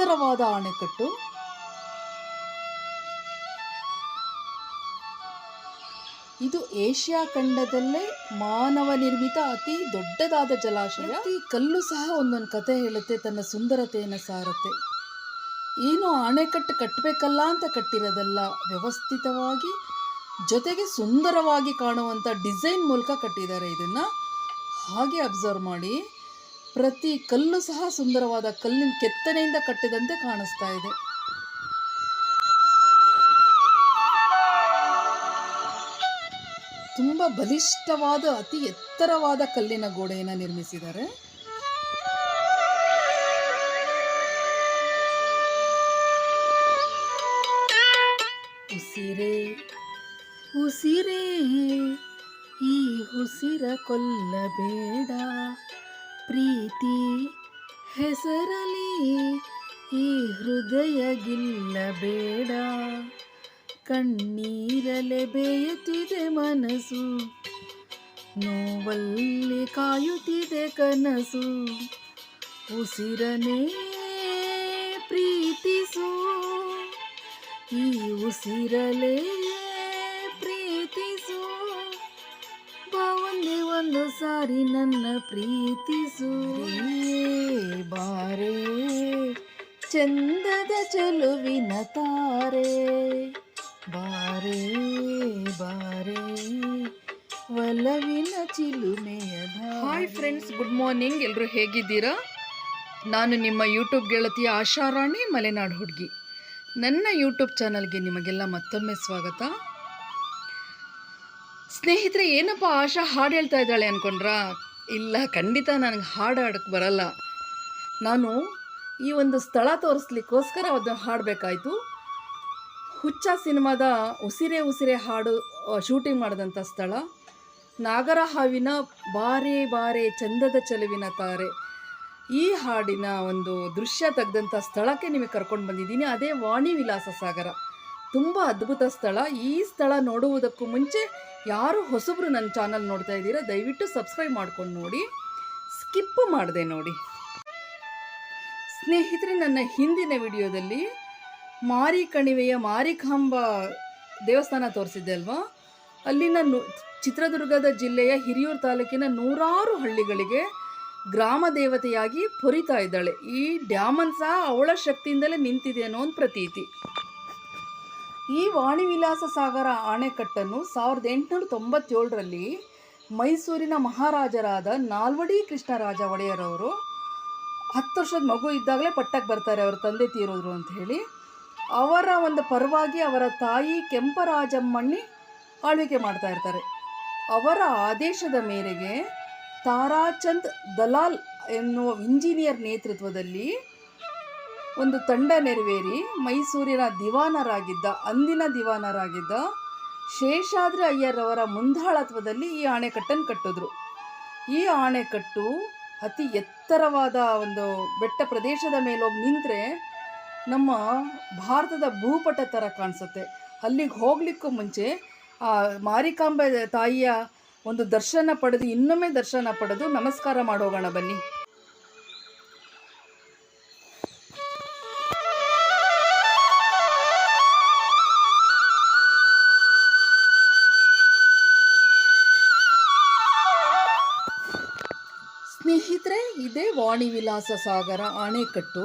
ಎತ್ತರವಾದ ಅಣೆಕಟ್ಟು ಇದು ಏಷ್ಯಾ ಖಂಡದಲ್ಲೇ ಮಾನವ ನಿರ್ಮಿತ ಅತಿ ದೊಡ್ಡದಾದ ಜಲಾಶಯ. ಈ ಕಲ್ಲು ಸಹ ಒಂದೊಂದು ಕತೆ ಹೇಳುತ್ತೆ, ತನ್ನ ಸುಂದರತೆಯನ್ನು ಸಾರುತ್ತೆ. ಏನು ಅಣೆಕಟ್ಟು ಕಟ್ಟಬೇಕಲ್ಲ ಅಂತ ಕಟ್ಟಿರೋದಲ್ಲ, ವ್ಯವಸ್ಥಿತವಾಗಿ ಜೊತೆಗೆ ಸುಂದರವಾಗಿ ಕಾಣುವಂಥ ಡಿಸೈನ್ ಮೂಲಕ ಕಟ್ಟಿದ್ದಾರೆ ಇದನ್ನು. ಹಾಗೆ ಅಬ್ಸರ್ವ್ ಮಾಡಿ. ಪ್ರತಿ ಕಲ್ಲು ಸಹ ಸುಂದರವಾದ ಕಲ್ಲಿನ ಕೆತ್ತನೆಯಿಂದ ಕಟ್ಟಿದಂತೆ ಕಾಣಿಸ್ತಾ ಇದೆ. ತುಂಬ ಬಲಿಷ್ಠವಾದ, ಅತಿ ಎತ್ತರವಾದ ಕಲ್ಲಿನ ಗೋಡೆಯನ್ನು ನಿರ್ಮಿಸಿದ್ದಾರೆ. ಉಸಿರೇ ಉಸಿರೇ, ಈ ಉಸಿರ ಕೊಲ್ಲಬೇಡ. ಪ್ರೀತಿ ಹೆಸರಲಿ ಈ ಹೃದಯ ಗಿಲ್ಲಬೇಡ ಕಣ್ಣೀರಲೆ ಬೇಯುತ್ತಿದೆ ಮನಸ್ಸು. ನೋವಲ್ಲಿ ಕಾಯುತ್ತಿದೆ ಕನಸು. ಉಸಿರನೇ ಪ್ರೀತಿಸು. ಈ ಉಸಿರಲೇ ಒಂದೇ ಸಾರಿ ನನ್ನ ಪ್ರೀತಿಸು. ಬಾರೆ ಚಂದದ ಚಲುವಿನ ತಾರೆ. ಬಾರೆ ಬಾರೆ ಒಲವಿನ ಚಿಲುಮೆಯ ಹಾಯ್ ಫ್ರೆಂಡ್ಸ್ ಗುಡ್ ಮಾರ್ನಿಂಗ್ ಎಲ್ಲರೂ ಹೇಗಿದ್ದೀರಾ? ನಾನು ನಿಮ್ಮ ಯೂಟ್ಯೂಬ್ ಗೆಳತಿಯ ಆಶಾರಾಣಿ ಮಲೆನಾಡು ಹುಡುಗಿ. ನನ್ನ ಯೂಟ್ಯೂಬ್ ಚಾನಲ್ಗೆ ನಿಮಗೆಲ್ಲ ಮತ್ತೊಮ್ಮೆ ಸ್ವಾಗತ. ಸ್ನೇಹಿತರೆ, ಏನಪ್ಪ ಆಶಾ ಹಾಡು ಹೇಳ್ತಾ ಇದ್ದಾಳೆ ಅನ್ಕೊಂಡ್ರಾ? ಇಲ್ಲ, ಖಂಡಿತ ನನಗೆ ಹಾಡು ಹಾಡಕ್ಕೆ ಬರಲ್ಲ. ನಾನು ಈ ಒಂದು ಸ್ಥಳ ತೋರಿಸ್ಲಿಕ್ಕೋಸ್ಕರ ಅದನ್ನು ಹಾಡಬೇಕಾಯ್ತು. ಹುಚ್ಚ ಸಿನಿಮಾದ ಉಸಿರೆ ಉಸಿರೆ ಹಾಡು ಶೂಟಿಂಗ್ ಮಾಡಿದಂಥ ಸ್ಥಳ. ನಾಗರ ಹಾವಿನ ಬಾರಿ ಬಾರೆ ಚಂದದ ಚೆಲುವಿನ ತಾರೆ. ಈ ಹಾಡಿನ ಒಂದು ದೃಶ್ಯ ತೆಗೆದಂಥ ಸ್ಥಳಕ್ಕೆ ನಿಮಗೆ ಕರ್ಕೊಂಡು ಬಂದಿದ್ದೀನಿ. ಅದೇ ವಾಣಿ ವಿಲಾಸ ಸಾಗರ. ತುಂಬ ಅದ್ಭುತ ಸ್ಥಳ. ಈ ಸ್ಥಳ ನೋಡುವುದಕ್ಕೂ ಮುಂಚೆ ಯಾರು ಹೊಸಬ್ರು ನನ್ನ ಚಾನಲ್ ನೋಡ್ತಾ ಇದ್ದೀರಾ, ದಯವಿಟ್ಟು ಸಬ್ಸ್ಕ್ರೈಬ್ ಮಾಡ್ಕೊಂಡು ನೋಡಿ. ಸ್ಕಿಪ್ ಮಾಡಿದೆ ನೋಡಿ. ಸ್ನೇಹಿತರೆ, ನನ್ನ ಹಿಂದಿನ ವಿಡಿಯೋದಲ್ಲಿ ಮಾರಿ ಕಣಿವೆಯ ಮಾರಿಕಾಂಬ ದೇವಸ್ಥಾನ ತೋರಿಸಿದ್ದೆ ಅಲ್ವಾ? ಅಲ್ಲಿನ ಚಿತ್ರದುರ್ಗದ ಜಿಲ್ಲೆಯ ಹಿರಿಯೂರು ತಾಲೂಕಿನ ನೂರಾರು ಹಳ್ಳಿಗಳಿಗೆ ಗ್ರಾಮ ದೇವತೆಯಾಗಿ ಪೊರಿತಾ ಇದ್ದಾಳೆ. ಈ ಡ್ಯಾಮನ್ ಸಹ ಅವಳ ಶಕ್ತಿಯಿಂದಲೇ ನಿಂತಿದೆ ಅನ್ನೋ ಒಂದು ಪ್ರತೀತಿ. ಈ ವಾಣಿ ವಿಲಾಸ ಸಾಗರ ಅಣೆಕಟ್ಟನ್ನು ಸಾವಿರದ ಎಂಟುನೂರ ತೊಂಬತ್ತೇಳರಲ್ಲಿ ಮೈಸೂರಿನ ಮಹಾರಾಜರಾದ ನಾಲ್ವಡಿ ಕೃಷ್ಣರಾಜ ಒಡೆಯರವರು ಹತ್ತು ವರ್ಷದ ಮಗು ಇದ್ದಾಗಲೇ ಪಟ್ಟಕ್ಕೆ ಬರ್ತಾರೆ, ಅವರ ತಂದೆ ತೀರೋದ್ರು ಅಂತ ಹೇಳಿ. ಅವರ ಒಂದು ಪರವಾಗಿ ಅವರ ತಾಯಿ ಕೆಂಪರಾಜಮ್ಮಣ್ಣಿ ಆಳ್ವಿಕೆ ಮಾಡ್ತಾ ಇರ್ತಾರೆ. ಅವರ ಆದೇಶದ ಮೇರೆಗೆ ತಾರಾಚಂದ್ ದಲಾಲ್ ಎನ್ನುವ ಇಂಜಿನಿಯರ್ ನೇತೃತ್ವದಲ್ಲಿ ಒಂದು ತಂಡ ನೆರವೇರಿ ಮೈಸೂರಿನ ದಿವಾನರಾಗಿದ್ದ, ಅಂದಿನ ದಿವಾನರಾಗಿದ್ದ ಶೇಷಾದ್ರಿ ಅಯ್ಯರವರ ಮುಂದಾಳತ್ವದಲ್ಲಿ ಈ ಅಣೆಕಟ್ಟನ್ನು ಕಟ್ಟಿದ್ರು. ಈ ಅಣೆಕಟ್ಟು ಅತಿ ಎತ್ತರವಾದ ಒಂದು ಬೆಟ್ಟ ಪ್ರದೇಶದ ಮೇಲೋಗಿ ನಿಂತರೆ ನಮ್ಮ ಭಾರತದ ಭೂಪಟ ಥರ ಕಾಣಿಸುತ್ತೆ. ಅಲ್ಲಿಗೆ ಹೋಗಲಿಕ್ಕೂ ಮುಂಚೆ ಆ ಮಾರಿಕಾಂಬೆ ತಾಯಿಯ ಒಂದು ದರ್ಶನ ಪಡೆದು, ಇನ್ನೊಮ್ಮೆ ದರ್ಶನ ಪಡೆದು ನಮಸ್ಕಾರ ಮಾಡೋಗೋಣ ಬನ್ನಿ. ಸ್ನೇಹಿತರೆ, ಇದೇ ವಾಣಿ ವಿಲಾಸ ಸಾಗರ ಅಣೆಕಟ್ಟು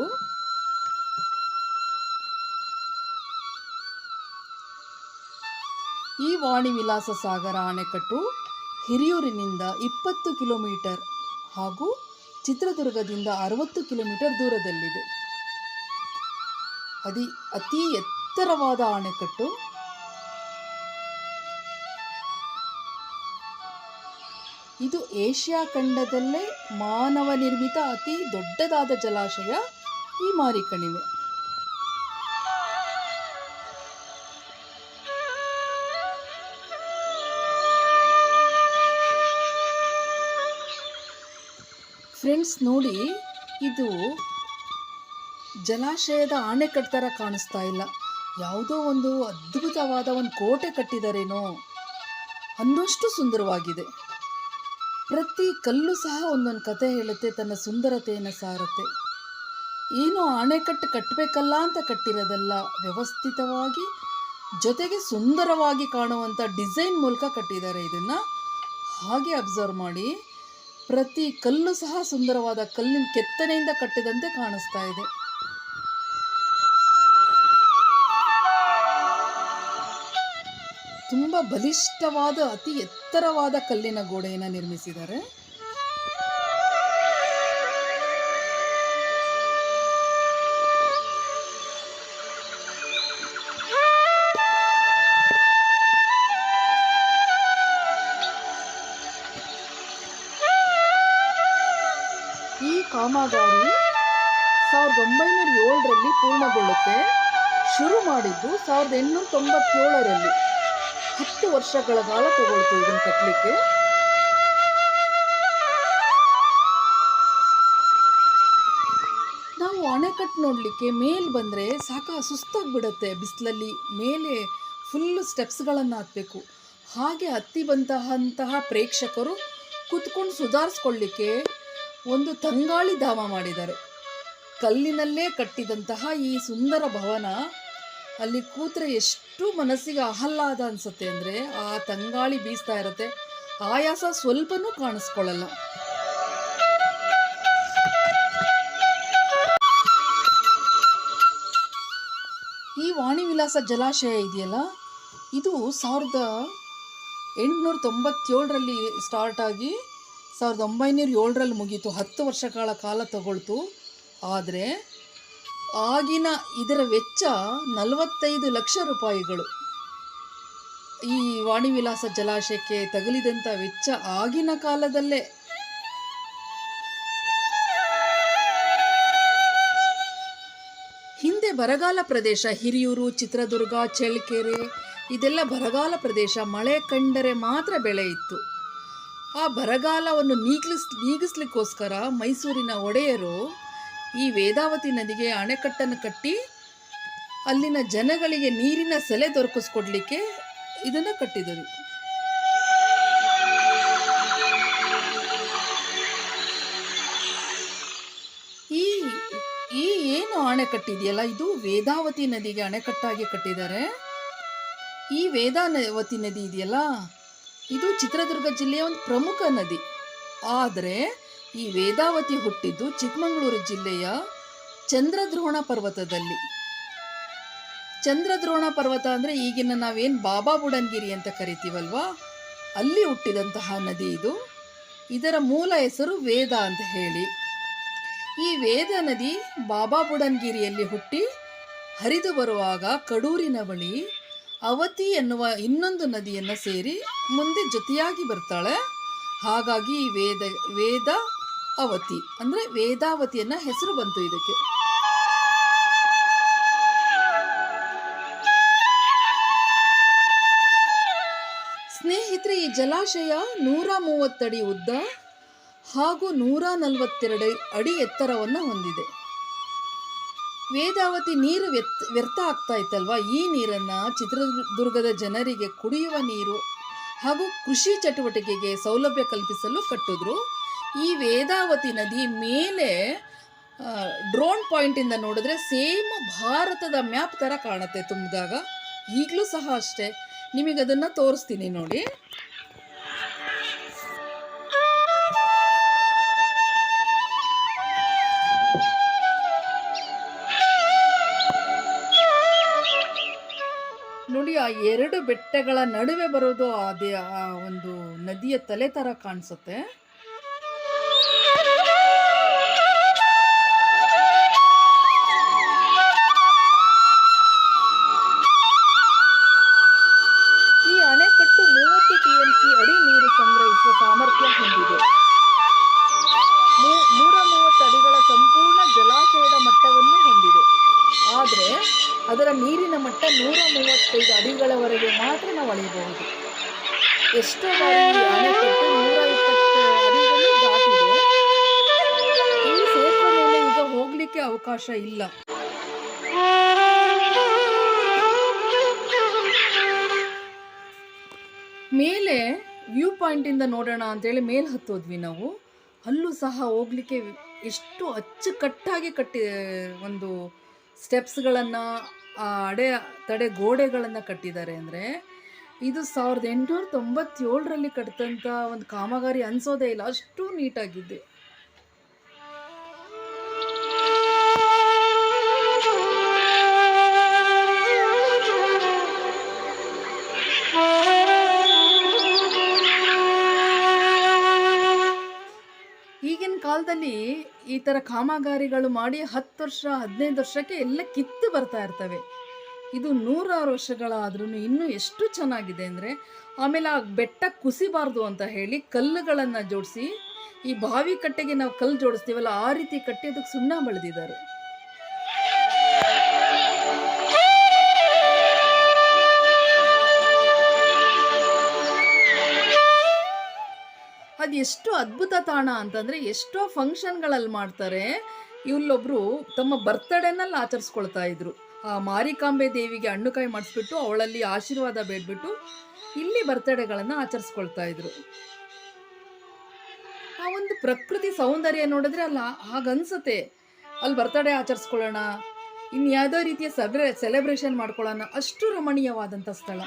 ಈ ವಾಣಿ ವಿಲಾಸ ಸಾಗರ ಅಣೆಕಟ್ಟು ಹಿರಿಯೂರಿನಿಂದ ಇಪ್ಪತ್ತು ಕಿಲೋಮೀಟರ್ ಹಾಗೂ ಚಿತ್ರದುರ್ಗದಿಂದ ಅರವತ್ತು ಕಿಲೋಮೀಟರ್ ದೂರದಲ್ಲಿದೆ. ಅದಿ ಅತಿ ಎತ್ತರವಾದ ಅಣೆಕಟ್ಟು ಇದು ಏಷ್ಯಾ ಖಂಡದಲ್ಲೇ ಮಾನವ ನಿರ್ಮಿತ ಅತಿ ದೊಡ್ಡದಾದ ಜಲಾಶಯ ಈ ಮಾರಿಕಣಿವೆ ಫ್ರೆಂಡ್ಸ್, ನೋಡಿ, ಇದು ಜಲಾಶಯದ ಆಣೆಕಟ್ಟು ಥರ ಕಾಣಿಸ್ತಾ ಇಲ್ಲ. ಯಾವುದೋ ಒಂದು ಅದ್ಭುತವಾದ ಒಂದು ಕೋಟೆ ಕಟ್ಟಿದರೇನೋ ಅನ್ನೋಷ್ಟು ಸುಂದರವಾಗಿದೆ. ಪ್ರತಿ ಕಲ್ಲು ಸಹ ಒಂದೊಂದು ಕತೆ ಹೇಳುತ್ತೆ, ತನ್ನ ಸುಂದರತೆಯನ್ನು ಸಾರುತ್ತೆ. ಏನು ಅಣೆಕಟ್ಟು ಕಟ್ಟಬೇಕಲ್ಲ ಅಂತ ಕಟ್ಟಿರೋದಲ್ಲ ವ್ಯವಸ್ಥಿತವಾಗಿ, ಜೊತೆಗೆ ಸುಂದರವಾಗಿ ಕಾಣುವಂಥ ಡಿಸೈನ್ ಮೂಲಕ ಕಟ್ಟಿದ್ದಾರೆ ಇದನ್ನು. ಹಾಗೆ ಅಬ್ಸರ್ವ್ ಮಾಡಿ, ಪ್ರತಿ ಕಲ್ಲು ಸಹ ಸುಂದರವಾದ ಕಲ್ಲಿನ ಕೆತ್ತನೆಯಿಂದ ಕಟ್ಟಿದಂತೆ ಕಾಣಿಸ್ತಾ ಇದೆ. ತುಂಬ ಬಲಿಷ್ಠವಾದ, ಅತಿ ಎತ್ತರವಾದ ಕಲ್ಲಿನ ಗೋಡೆಯನ್ನು ನಿರ್ಮಿಸಿದ್ದಾರೆ. ಈ ಕಾಮಗಾರಿ ಸಾವಿರದ ಒಂಬೈನೂರ ಏಳರಲ್ಲಿ ಪೂರ್ಣಗೊಳ್ಳುತ್ತೆ. ಶುರು ಮಾಡಿದ್ದು ಸಾವಿರದ ಎಂಟುನೂರ ತೊಂಬತ್ತೇಳರಲ್ಲಿ. ಹತ್ತು ವರ್ಷಗಳ ಕಾಲ ತಗೊಳ್ತು ಇದನ್ನು ಕಟ್ಟಲಿಕ್ಕೆ ನಾವು ಅಣೆಕಟ್ಟು ನೋಡಲಿಕ್ಕೆ ಮೇಲೆ ಬಂದರೆ ಸಾಕ ಸುಸ್ತಾಗ್ಬಿಡತ್ತೆ ಬಿಸಿಲಲ್ಲಿ, ಮೇಲೆ ಫುಲ್ ಸ್ಟೆಪ್ಸ್ಗಳನ್ನು ಹತ್ತಬೇಕು ಹಾಗೆ ಹತ್ತಿ ಬಂತಹಂತಹ ಪ್ರೇಕ್ಷಕರು ಕುತ್ಕೊಂಡು ಸುಧಾರಿಸ್ಕೊಳ್ಳಿಕ್ಕೆ ಒಂದು ತಂಗಾಳಿ ಧಾಮ ಮಾಡಿದ್ದಾರೆ. ಕಲ್ಲಿನಲ್ಲೇ ಕಟ್ಟಿದಂತಹ ಈ ಸುಂದರ ಭವನ ಅಲ್ಲಿ ಕೂತ್ರೆ ಎಷ್ಟು ಮನಸ್ಸಿಗೆ ಆಹ್ಲಾದ ಅನಿಸುತ್ತೆ ಅಂದರೆ ಆ ತಂಗಾಳಿ ಬೀಸ್ತಾ ಇರುತ್ತೆ. ಆಯಾಸ ಸ್ವಲ್ಪನೂ ಕಾಣಿಸ್ಕೊಳ್ಳಲ್ಲ ಈ ವಾಣಿ ವಿಲಾಸ ಜಲಾಶಯ ಇದೆಯಲ್ಲ? ಇದು ಸಾವಿರದ ಎಂಟುನೂರ ತೊಂಬತ್ತೇಳರಲ್ಲಿ ಸ್ಟಾರ್ಟ್ ಆಗಿ ಸಾವಿರದ ಒಂಬೈನೂರ ಏಳರಲ್ಲಿ ಮುಗೀತು. ಹತ್ತು ವರ್ಷಗಳ ಕಾಲ ತಗೊಳ್ತು. ಆದರೆ ಆಗಿನ ಇದರ ವೆಚ್ಚ ನಲವತ್ತೈದು ಲಕ್ಷ ರೂಪಾಯಿಗಳು. ಈ ವಾಣಿ ವಿಲಾಸ ಜಲಾಶಯಕ್ಕೆ ತಗುಲಿದಂಥ ವೆಚ್ಚ ಆಗಿನ ಕಾಲದಲ್ಲೇ. ಹಿಂದೆ ಬರಗಾಲ ಪ್ರದೇಶ, ಹಿರಿಯೂರು, ಚಿತ್ರದುರ್ಗ, ಚಳ್ಳಕೆರೆ, ಇದೆಲ್ಲ ಬರಗಾಲ ಪ್ರದೇಶ, ಮಳೆ ಕಂಡರೆ ಮಾತ್ರ ಬೆಳೆ ಇತ್ತು. ಆ ಬರಗಾಲವನ್ನು ನೀಗಿಸ್ ನೀಗಿಸ್ಲಿಕ್ಕೋಸ್ಕರ ಮೈಸೂರಿನ ಒಡೆಯರು ಈ ವೇದಾವತಿ ನದಿಗೆ ಅಣೆಕಟ್ಟನ್ನು ಕಟ್ಟಿ ಅಲ್ಲಿನ ಜನಗಳಿಗೆ ನೀರಿನ ಸೆಲೆ ದೊರಕಿಸ್ಕೊಡ್ಲಿಕ್ಕೆ ಇದನ್ನು ಕಟ್ಟಿದರು. ಈ ಈ ಏನು ಅಣೆಕಟ್ಟಿದೆಯಲ್ಲ ಇದು ವೇದಾವತಿ ನದಿಗೆ ಅಣೆಕಟ್ಟಾಗಿ ಕಟ್ಟಿದ್ದಾರೆ. ಈ ವೇದಾವತಿ ನದಿ ಇದೆಯಲ್ಲ? ಇದು ಚಿತ್ರದುರ್ಗ ಜಿಲ್ಲೆಯ ಒಂದು ಪ್ರಮುಖ ನದಿ. ಆದರೆ ಈ ವೇದಾವತಿ ಹುಟ್ಟಿದ್ದು ಚಿಕ್ಕಮಗಳೂರು ಜಿಲ್ಲೆಯ ಚಂದ್ರದ್ರೋಣ ಪರ್ವತದಲ್ಲಿ. ಚಂದ್ರದ್ರೋಣ ಪರ್ವತ ಅಂದರೆ ಈಗಿನ ನಾವೇನು ಬಾಬಾ ಬುಡನ್ಗಿರಿ ಅಂತ ಕರಿತೀವಲ್ವಾ? ಅಲ್ಲಿ ಹುಟ್ಟಿದಂತಹ ನದಿ ಇದು. ಇದರ ಮೂಲ ಹೆಸರು ವೇದ ಅಂತ ಹೇಳಿ. ಈ ವೇದ ನದಿ ಬಾಬಾ ಬುಡನ್ಗಿರಿಯಲ್ಲಿ ಹುಟ್ಟಿ ಹರಿದು ಬರುವಾಗ ಕಡೂರಿನ ಬಳಿ ಅವತಿ ಎನ್ನುವ ಇನ್ನೊಂದು ನದಿಯನ್ನು ಸೇರಿ ಮುಂದೆ ಜೊತೆಯಾಗಿ ಬರ್ತಾಳೆ. ಹಾಗಾಗಿ ಈ ವೇದ ವೇದ ಅವತಿ. ಅಂದರೆ ವೇದಾವತಿಯನ್ನ ಹೆಸರು ಬಂತು ಇದಕ್ಕೆ. ಸ್ನೇಹಿತರೆ, ಈ ಜಲಾಶಯ ನೂರ ಮೂವತ್ತಡಿ ಉದ್ದ ಹಾಗೂ ನೂರ ನಲವತ್ತೆರಡು ಅಡಿ ಎತ್ತರವನ್ನು ಹೊಂದಿದೆ. ವೇದಾವತಿ ನೀರು ವ್ಯರ್ಥ ಆಗ್ತಾ ಇತ್ತಲ್ವಾ? ಈ ನೀರನ್ನು ಚಿತ್ರದುರ್ಗದ ಜನರಿಗೆ ಕುಡಿಯುವ ನೀರು ಹಾಗೂ ಕೃಷಿ ಚಟುವಟಿಕೆಗೆ ಸೌಲಭ್ಯ ಕಲ್ಪಿಸಲು ಕಟ್ಟಿದ್ರು ಈ ವೇದಾವತಿ ನದಿ ಮೇಲೆ ಡ್ರೋನ್ ಪಾಯಿಂಟಿಂದ ನೋಡಿದ್ರೆ ಸೇಮ್ ಭಾರತದ ಮ್ಯಾಪ್ ಥರ ಕಾಣುತ್ತೆ ತುಂಬಿದಾಗ. ಈಗಲೂ ಸಹ ಅಷ್ಟೇ. ನಿಮಗೆ ಅದನ್ನು ತೋರಿಸ್ತೀನಿ ನೋಡಿ. ನೋಡಿ, ಆ ಎರಡು ಬೆಟ್ಟಗಳ ನಡುವೆ ಬರೋದು ಅದೇ ಒಂದು ನದಿಯ ತಲೆ ಥರ ಕಾಣಿಸುತ್ತೆ. ಮೂವತ್ತೈದು ಅಡಿಗಳವರೆಗೆ ಮಾತ್ರ ನಾವು ಅಳೆಯಬಹುದು. ಎಷ್ಟೋ ಬಾರಿ ಅಡಿಗಳು ಹೋಗ್ಲಿಕ್ಕೆ ಅವಕಾಶ ಇಲ್ಲ. ಮೇಲೆ ವ್ಯೂ ಪಾಯಿಂಟಿಂದ ನೋಡೋಣ ಅಂತೇಳಿ ಮೇಲೆ ಹತ್ತೋದ್ವಿ ನಾವು. ಅಲ್ಲೂ ಸಹ ಹೋಗ್ಲಿಕ್ಕೆ ಎಷ್ಟು ಅಚ್ಚುಕಟ್ಟಾಗಿ ಕಟ್ಟಿ, ಒಂದು ಸ್ಟೆಪ್ಸ್ಗಳನ್ನು ಅಡೆ, ತಡೆ ಗೋಡೆಗಳನ್ನು ಕಟ್ಟಿದ್ದಾರೆ ಅಂದರೆ ಇದು ಸಾವಿರದ ಎಂಟುನೂರ ತೊಂಬತ್ತೇಳರಲ್ಲಿ ಕಟ್ಟಿದಂಥ ಒಂದು ಕಾಮಗಾರಿ ಅನಿಸೋದೇ ಇಲ್ಲ. ಅಷ್ಟು ನೀಟಾಗಿದೆ. ಈಗಿನ ಕಾಲದಲ್ಲಿ ಈ ಥರ ಕಾಮಗಾರಿಗಳು ಮಾಡಿ ಹತ್ತು ವರ್ಷ, ಹದಿನೈದು ವರ್ಷಕ್ಕೆ ಎಲ್ಲ ಕಿತ್ತು ಬರ್ತಾ ಇರ್ತವೆ. ಇದು ನೂರಾರು ವರ್ಷಗಳಾದ್ರೂ ಇನ್ನೂ ಎಷ್ಟು ಚೆನ್ನಾಗಿದೆ ಅಂದರೆ, ಆಮೇಲೆ ಆ ಬೆಟ್ಟ ಕುಸಿಬಾರ್ದು ಅಂತ ಹೇಳಿ ಕಲ್ಲುಗಳನ್ನು ಜೋಡಿಸಿ, ಈ ಬಾವಿ ಕಟ್ಟೆಗೆ ನಾವು ಕಲ್ಲು ಜೋಡಿಸ್ತೀವಲ್ಲ, ಆ ರೀತಿ ಕಟ್ಟಿ ಅದಕ್ಕೆ ಸುಣ್ಣ ಬೆಳೆದಿದ್ದಾರೆ. ಎಷ್ಟು ಅದ್ಭುತ ತಾಣ ಅಂತಂದರೆ ಎಷ್ಟೋ ಫಂಕ್ಷನ್ಗಳಲ್ಲಿ ಮಾಡ್ತಾರೆ. ಇವ್ಲೊಬ್ಬರು ತಮ್ಮ ಬರ್ತಡೇನಲ್ಲಿ ಆಚರಿಸ್ಕೊಳ್ತಾ ಇದ್ರು. ಆ ಮಾರಿಕಾಂಬೆ ದೇವಿಗೆ ಹಣ್ಣುಕಾಯಿ ಮಾಡಿಸ್ಬಿಟ್ಟು ಅವಳಲ್ಲಿ ಆಶೀರ್ವಾದ ಬೇಡ್ಬಿಟ್ಟು ಇಲ್ಲಿ ಬರ್ತಡೇಗಳನ್ನು ಆಚರಿಸ್ಕೊಳ್ತಾ ಇದ್ರು. ಆ ಒಂದು ಪ್ರಕೃತಿ ಸೌಂದರ್ಯ ನೋಡಿದ್ರೆ ಅಲ್ಲ ಹಾಗನ್ಸುತ್ತೆ ಅಲ್ಲಿ ಬರ್ತಡೇ ಆಚರಿಸ್ಕೊಳ್ಳೋಣ ಇನ್ನು ಯಾವುದೋ ರೀತಿಯ ಸೆಬ್ರೆ ಸೆಲೆಬ್ರೇಷನ್ ಮಾಡ್ಕೊಳ್ಳೋಣ. ಅಷ್ಟು ರಮಣೀಯವಾದಂಥ ಸ್ಥಳ.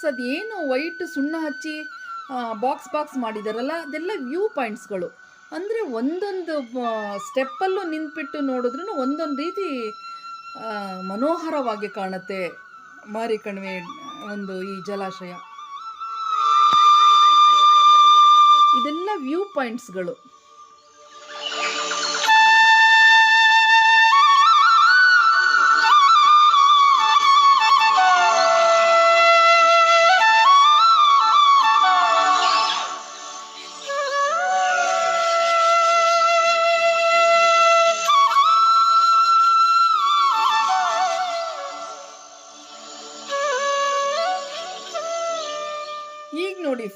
ಫ್ರೆಂಡ್ಸ್ ಅದೇನು ವೈಟ್ ಸುಣ್ಣ ಹಚ್ಚಿ ಬಾಕ್ಸ್ ಬಾಕ್ಸ್ ಮಾಡಿದಾರಲ್ಲ, ಅದೆಲ್ಲ ವ್ಯೂ ಪಾಯಿಂಟ್ಸ್ಗಳು ಅಂದರೆ ಒಂದೊಂದು ಸ್ಟೆಪ್ಪಲ್ಲೂ ನಿಂತ್ಬಿಟ್ಟು ನೋಡಿದ್ರೂ ಒಂದೊಂದು ರೀತಿ ಮನೋಹರವಾಗಿ ಕಾಣುತ್ತೆ ಮಾರಿ ಕಣಿವೆ, ಒಂದು ಈ ಜಲಾಶಯ. ಇದೆಲ್ಲ ವ್ಯೂ ಪಾಯಿಂಟ್ಸ್ಗಳು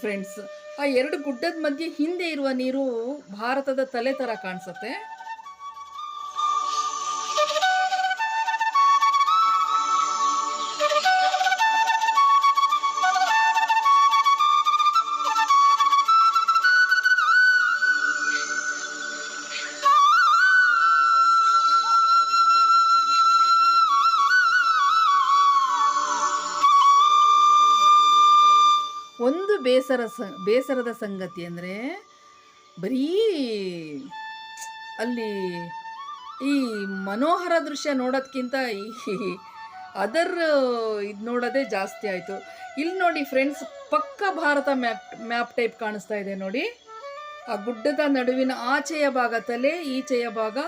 ಫ್ರೆಂಡ್ಸ್ ಆ ಎರಡು ಗುಡ್ಡದ ಮಧ್ಯೆ ಹಿಂದೆ ಇರುವ ನೀರು ಭಾರತದ ತಲೆ ತರ ಕಾಣಿಸುತ್ತೆ. ಬೇಸರ ಸ, ಬೇಸರದ ಸಂಗತಿ ಅಂದರೆ ಬರೀ ಅಲ್ಲಿ ಈ ಮನೋಹರ ದೃಶ್ಯ ನೋಡೋದಕ್ಕಿಂತ ಈ ಅದರ್ ಇದು ನೋಡೋದೇ ಜಾಸ್ತಿ ಆಯಿತು. ಇಲ್ಲಿ ನೋಡಿ ಫ್ರೆಂಡ್ಸ್, ಪಕ್ಕ ಭಾರತ ಮ್ಯಾಪ್ ಮ್ಯಾಪ್ ಟೈಪ್ ಕಾಣಿಸ್ತಾ ಇದೆ ನೋಡಿ. ಆ ಗುಡ್ಡದ ನಡುವಿನ ಆಚೆಯ ಭಾಗ ತಲೆ ಈಚೆಯ ಭಾಗ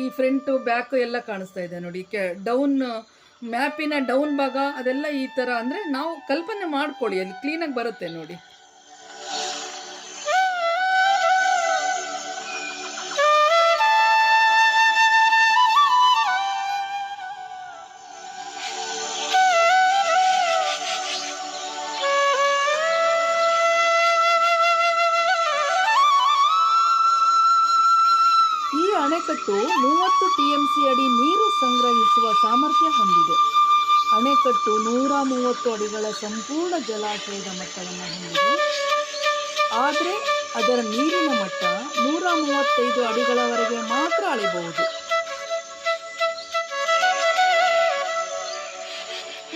ಈ ಫ್ರಂಟು ಬ್ಯಾಕು ಎಲ್ಲ ಕಾಣಿಸ್ತಾ ಇದೆ ನೋಡಿ. ಕೆ, ಡೌನ್ ಮ್ಯಾಪಿನ ಡೌನ್ ಭಾಗ ಅದೆಲ್ಲ ಈ ಥರ ಅಂದರೆ ನಾವು ಕಲ್ಪನೆ ಮಾಡ್ಕೊಳ್ಳಿ ಅಲ್ಲಿ ಕ್ಲೀನಾಗಿ ಬರುತ್ತೆ ನೋಡಿ. ಸಾಮರ್ಥ್ಯ ಹೊಂದಿದೆ. ಅಣೆಕಟ್ಟು ನೂರ ಮೂವತ್ತು ಅಡಿಗಳ ಸಂಪೂರ್ಣ ಜಲಾಶಯದ ಮಟ್ಟವನ್ನು ಹೊಂದಿದೆ. ಆದರೆ ಅದರ ನೀರಿನ ಮಟ್ಟ ನೂರ ಮೂವತ್ತೈದು ಅಡಿಗಳವರೆಗೆ ಮಾತ್ರ ಅಳೆಯಬಹುದು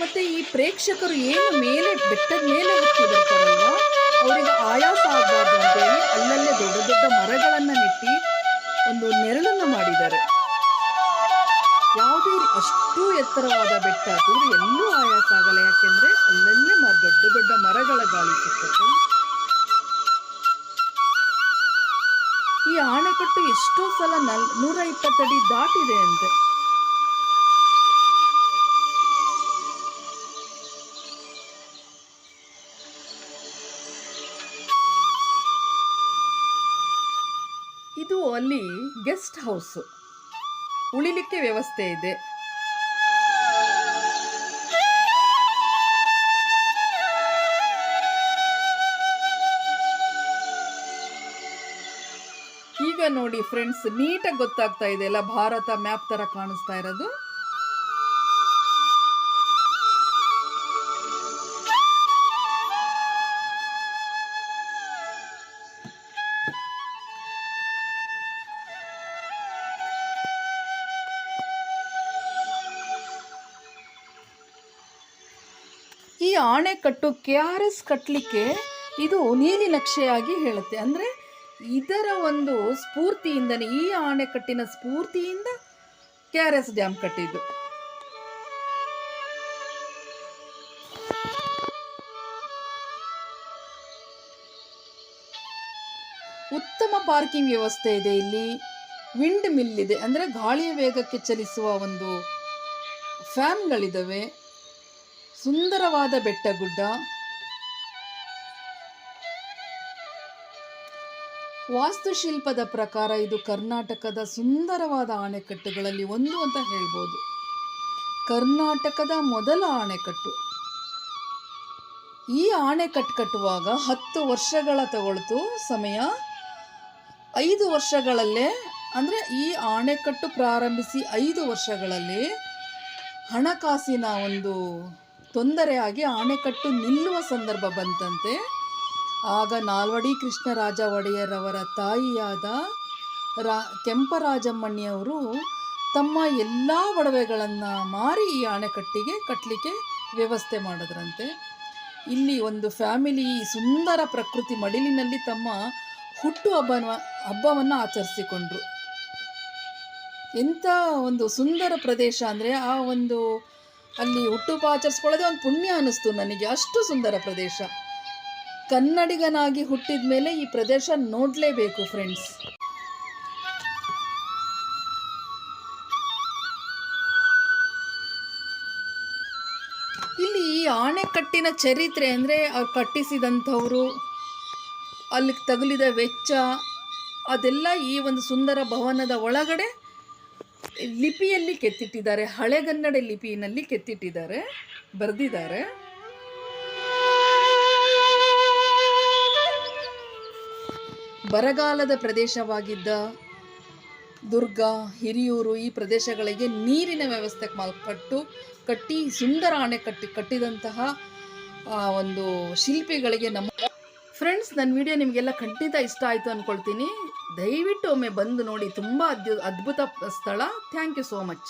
ಮತ್ತೆ ಈ ಪ್ರೇಕ್ಷಕರು ಏನು ಮೇಲೆ, ಬೆಟ್ಟದ ಮೇಲೆ ಹತ್ತಿ ಅವರಿಗೆ ಆಯಾಸ ಆಗಬಾರ್ದು ಅಂತೇಳಿ ಅಲ್ಲಲ್ಲೇ ದೊಡ್ಡ ದೊಡ್ಡ ಮರಗಳನ್ನು ನೆಟ್ಟಿ ಒಂದು ನೆರಳನ್ನು ಮಾಡಿದ್ದಾರೆ. ಅಷ್ಟು ಎತ್ತರವಾದ ಬೆಟ್ಟ ಹತ್ತಿದ್ರೆ ಎಲ್ಲೂ ಆಯಾಸ ಆಗಲ್ಲ ಯಾಕೆಂದ್ರೆ ಅಲ್ಲಲ್ಲೇ ಮ ದೊಡ್ಡ ದೊಡ್ಡ ಮರಗಳ ಗಾಳಿ ಸಿಕ್ಕತ್ತೆ ಈ ಆಣೆಕಟ್ಟು ಎಷ್ಟೋ ಸಲ ನಲ್ ನೂರ ಇಪ್ಪತ್ತಡಿ ದಾಟಿದೆ ಅಂತೆ. ಇದು ಅಲ್ಲಿ ಗೆಸ್ಟ್ ಹೌಸ್. ಉಳಿಲಿಕ್ಕೆ ವ್ಯವಸ್ಥೆ ಇದೆ. ನೋಡಿ ಫ್ರೆಂಡ್ಸ್ ನೀಟಾಗಿ ಗೊತ್ತಾಗ್ತಾ ಇದೆ ಅಲ್ಲ? ಭಾರತ ಮ್ಯಾಪ್ ತರ ಕಾಣಿಸ್ತಾ ಇರೋದು. ಈ ಆಣೆಕಟ್ಟು ಕೆ ಆರ್ ಎಸ್ ಕಟ್ಟಲಿಕ್ಕೆ ಇದು ನೀಲಿ ನಕ್ಷೆಯಾಗಿ ಹೇಳುತ್ತೆ. ಅಂದರೆ ಇದರ ಒಂದು ಸ್ಫೂರ್ತಿಯಿಂದನೇ, ಈ ಆಣೆಕಟ್ಟಿನ ಸ್ಫೂರ್ತಿಯಿಂದ ಕೆ ಆರ್ ಎಸ್ ಡ್ಯಾಮ್ ಕಟ್ಟಿದ್ದು. ಉತ್ತಮ ಪಾರ್ಕಿಂಗ್ ವ್ಯವಸ್ಥೆ ಇದೆ ಇಲ್ಲಿ. ವಿಂಡ್ ಮಿಲ್ ಇದೆ. ಅಂದರೆ ಗಾಳಿಯ ವೇಗಕ್ಕೆ ಚಲಿಸುವ ಒಂದು ಫ್ಯಾನ್ಗಳಿದ್ದಾವೆ ಸುಂದರವಾದ ಬೆಟ್ಟಗುಡ್ಡ. ವಾಸ್ತುಶಿಲ್ಪದ ಪ್ರಕಾರ ಇದು ಕರ್ನಾಟಕದ ಸುಂದರವಾದ ಅಣೆಕಟ್ಟುಗಳಲ್ಲಿ ಒಂದು ಅಂತ ಹೇಳ್ಬೋದು. ಕರ್ನಾಟಕದ ಮೊದಲ ಅಣೆಕಟ್ಟು ಈ ಅಣೆಕಟ್ಟು ಕಟ್ಟುವಾಗ ಹತ್ತು ವರ್ಷಗಳ ತಗೊಳ್ತು. ಸಮಯ ಐದು ವರ್ಷಗಳಲ್ಲೇ, ಅಂದರೆ ಈ ಅಣೆಕಟ್ಟು ಪ್ರಾರಂಭಿಸಿ ಐದು ವರ್ಷಗಳಲ್ಲಿ ಹಣಕಾಸಿನ ಒಂದು ತೊಂದರೆಯಾಗಿ ಅಣೆಕಟ್ಟು ನಿಲ್ಲುವ ಸಂದರ್ಭ ಬಂತಂತೆ. ಆಗ ನಾಲ್ವಡಿ ಕೃಷ್ಣರಾಜ ಒಡೆಯರವರ ತಾಯಿಯಾದ ರಾ, ಕೆಂಪರಾಜಮ್ಮಣ್ಣಿಯವರು ತಮ್ಮ ಎಲ್ಲ ಒಡವೆಗಳನ್ನು ಮಾರಿ ಈ ಅಣೆಕಟ್ಟಿಗೆ ಕಟ್ಟಲಿಕ್ಕೆ ವ್ಯವಸ್ಥೆ ಮಾಡಿದ್ರಂತೆ. ಇಲ್ಲಿ ಒಂದು ಫ್ಯಾಮಿಲಿ ಸುಂದರ ಪ್ರಕೃತಿ ಮಡಿಲಿನಲ್ಲಿ ತಮ್ಮ ಹುಟ್ಟು ಹಬ್ಬನ ಹಬ್ಬವನ್ನು ಆಚರಿಸಿಕೊಂಡ್ರು. ಎಂಥ ಒಂದು ಸುಂದರ ಪ್ರದೇಶ ಅಂದರೆ ಆ ಒಂದು ಅಲ್ಲಿ ಹುಟ್ಟುಹಬ್ಬ ಆಚರಿಸ್ಕೊಳ್ಳೋದೇ ಒಂದು ಪುಣ್ಯ ಅನ್ನಿಸ್ತು ನನಗೆ. ಅಷ್ಟು ಸುಂದರ ಪ್ರದೇಶ. ಕನ್ನಡಿಗನಾಗಿ ಹುಟ್ಟಿದ ಮೇಲೆ ಈ ಪ್ರದೇಶ ನೋಡಲೇಬೇಕು ಫ್ರೆಂಡ್ಸ್ ಇಲ್ಲಿ ಈ ಆಣೆಕಟ್ಟಿನ ಚರಿತ್ರೆ ಅಂದರೆ ಅವ್ರು ಕಟ್ಟಿಸಿದಂಥವರು ಅಲ್ಲಿಗೆ ತಗುಲಿದ ವೆಚ್ಚ, ಅದೆಲ್ಲ ಈ ಒಂದು ಸುಂದರ ಭವನದ ಒಳಗಡೆ ಲಿಪಿಯಲ್ಲಿ ಕೆತ್ತಿಟ್ಟಿದ್ದಾರೆ, ಹಳೆಗನ್ನಡ ಲಿಪಿನಲ್ಲಿ ಕೆತ್ತಿಟ್ಟಿದ್ದಾರೆ, ಬರೆದಿದ್ದಾರೆ. ಬರಗಾಲದ ಪ್ರದೇಶವಾಗಿದ್ದ ದುರ್ಗ, ಹಿರಿಯೂರು ಈ ಪ್ರದೇಶಗಳಿಗೆ ನೀರಿನ ವ್ಯವಸ್ಥೆ ಕಟ್ಟು ಕಟ್ಟಿ ಸುಂದರ ಅಣೆಕಟ್ಟಿ ಕಟ್ಟಿದಂತಹ ಒಂದು ಶಿಲ್ಪಿಗಳಿಗೆ ನಮ್ಮ ಫ್ರೆಂಡ್ಸ್ ನನ್ನ ವಿಡಿಯೋ ನಿಮಗೆಲ್ಲ ಖಂಡಿತ ಇಷ್ಟ ಆಯಿತು ಅಂದ್ಕೊಳ್ತೀನಿ ದಯವಿಟ್ಟು ಒಮ್ಮೆ ಬಂದು ನೋಡಿ. ತುಂಬ ಅದ್ಭುತ ಸ್ಥಳ. Thank you so much